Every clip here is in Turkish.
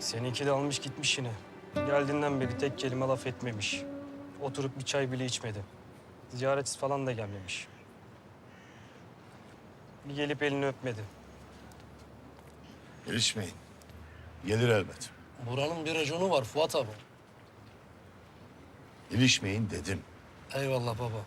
Seninki de almış gitmiş yine. Geldiğinden beri tek kelime laf etmemiş. Oturup bir çay bile içmedi. Ziyaretsiz falan da gelmemiş. Bir gelip elini öpmedi. Gelişmeyin. Gelir elbet. Buranın bir raconu var Fuat abi. İlişmeyin dedim. Eyvallah baba.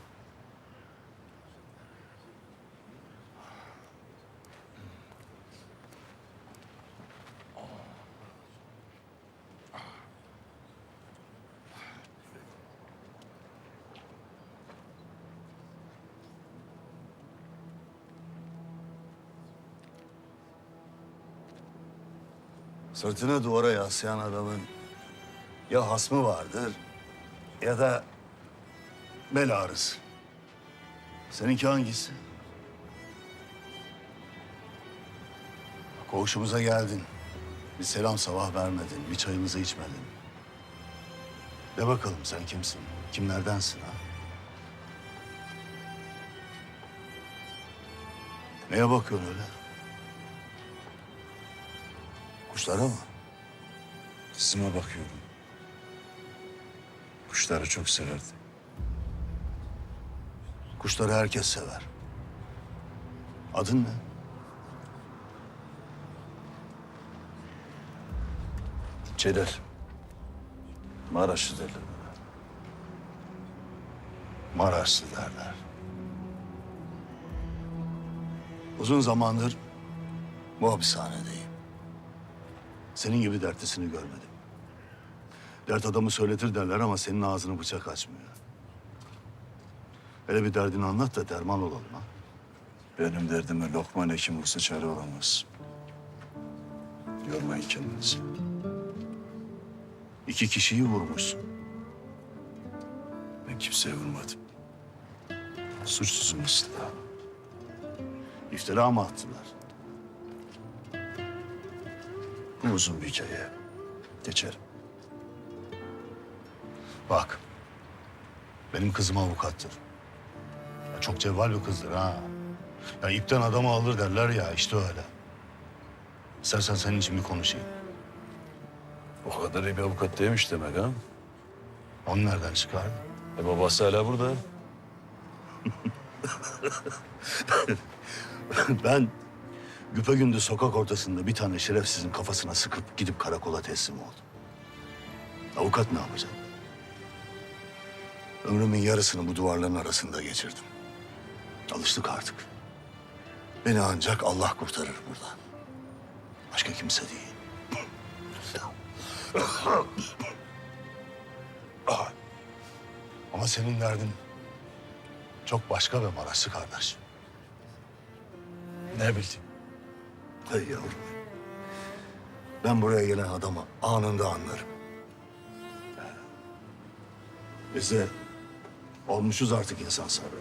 Sırtını duvara yaslayan adamın ya hasmı vardır ya da bel ağrısı. Seninki hangisi? Koğuşumuza geldin. Bir selam sabah vermedin, bir çayımızı içmedin. De bakalım sen kimsin? Kimlerdensin ha? Neye bakıyorsun öyle? Kuşlara mı? Kızıma bakıyorum. Kuşları çok severdi. Kuşları herkes sever. Adın ne? Celal. Maraşlı derler bana. Maraşlı derler. Uzun zamandır bu hapishanedeyim. Senin gibi dertlisini görmedim. Dert adamı söyletir derler ama senin ağzını bıçak açmıyor. Hele bir derdini anlat da derman olalım ha. Benim derdime Lokman Hekim olsa çare olamaz. Yormayın kendinizi. İki kişiyi vurmuşsun. Ben kimseye vurmadım. Suçsuzum aslında. İftira mı attılar? Bu uzun bir hikaye. Geçerim. Bak. Benim kızım avukattır. Ya çok cevval bir kızdır ha. Ya ipten adamı alır derler ya işte öyle. İstersen senin için bir konuşayım. O kadar iyi bir avukat değilmiş demek ha. Onu nereden çıkardın? E babası hala burada. ben güpegündüz sokak ortasında bir tane şerefsizin kafasına sıkıp gidip karakola teslim oldum. Avukat ne yapacak? Ömrümün yarısını bu duvarların arasında geçirdim. Alıştık artık. Beni ancak Allah kurtarır buradan. Başka kimse değil. Ama senin derdin çok başka ve Maraşlı kardeş. Ne bileyim. Hey yavrum. Ben buraya gelen adamı anında anlarım. Biz de olmuşuz artık insan sarrafı.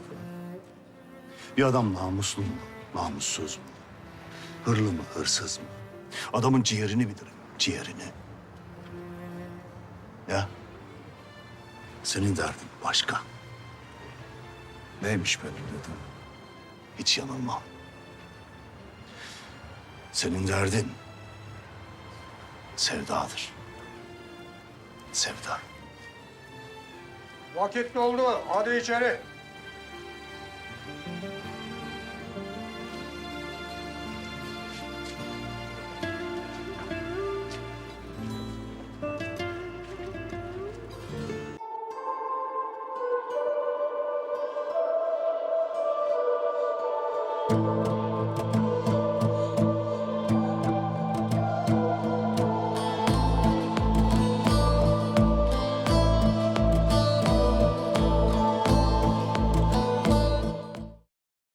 Bir adam namuslu mu, namussuz mu? Hırlı mı, hırsız mı? Adamın ciğerini bilirim, ciğerini. Ya, senin derdin başka. Neymiş benim dedim. Hiç yanılmam. Senin derdin sevdadır. Sevda. Vakit doldu. Hadi içeri.